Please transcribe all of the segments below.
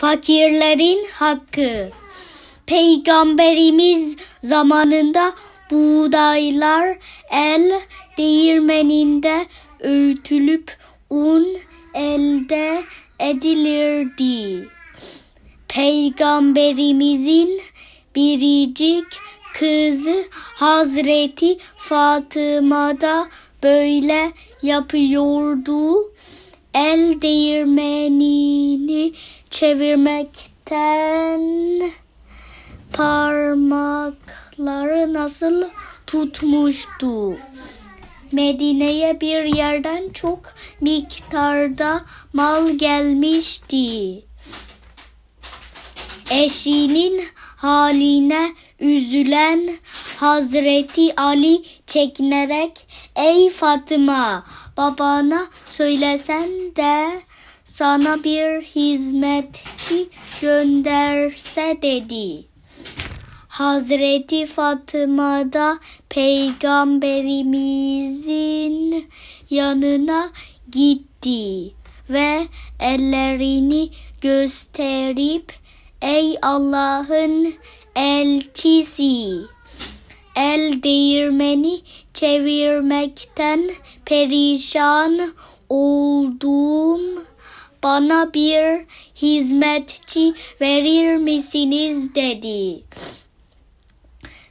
Fakirlerin hakkı. Peygamberimiz zamanında buğdaylar el değirmeninde öğütülüp un elde edilirdi. Peygamberimizin biricik kızı Hazreti Fatıma da böyle yapıyordu. El değirmenini çevirmekten parmakları nasıl tutmuştu. Medine'ye bir yerden çok miktarda mal gelmişti. Eşinin haline üzülen Hazreti Ali çekinerek ey Fatıma babana söylesen de sana bir hizmetçi gönderse dedi. Hazreti Fatıma da peygamberimizin yanına gitti ve ellerini gösterip ey Allah'ın elçisi el değirmeni çevirmekten perişan oldum. Bana bir hizmetçi verir misiniz dedi.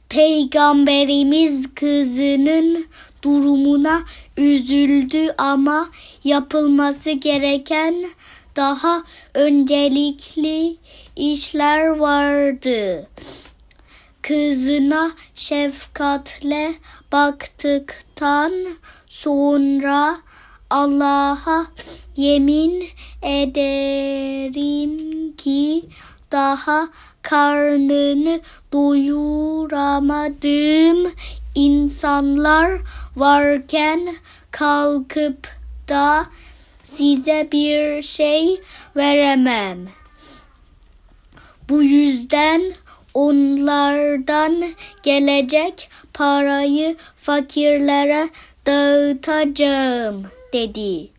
Peygamberimiz kızının durumuna üzüldü ama yapılması gereken daha öncelikli işler vardı. Kızına şefkatle baktıktan sonra Allah'a yemin ederim ki daha karnını doyuramadığım insanlar varken kalkıp da size bir şey veremem. Bu yüzden onlardan gelecek parayı fakirlere dağıtacağım dedi.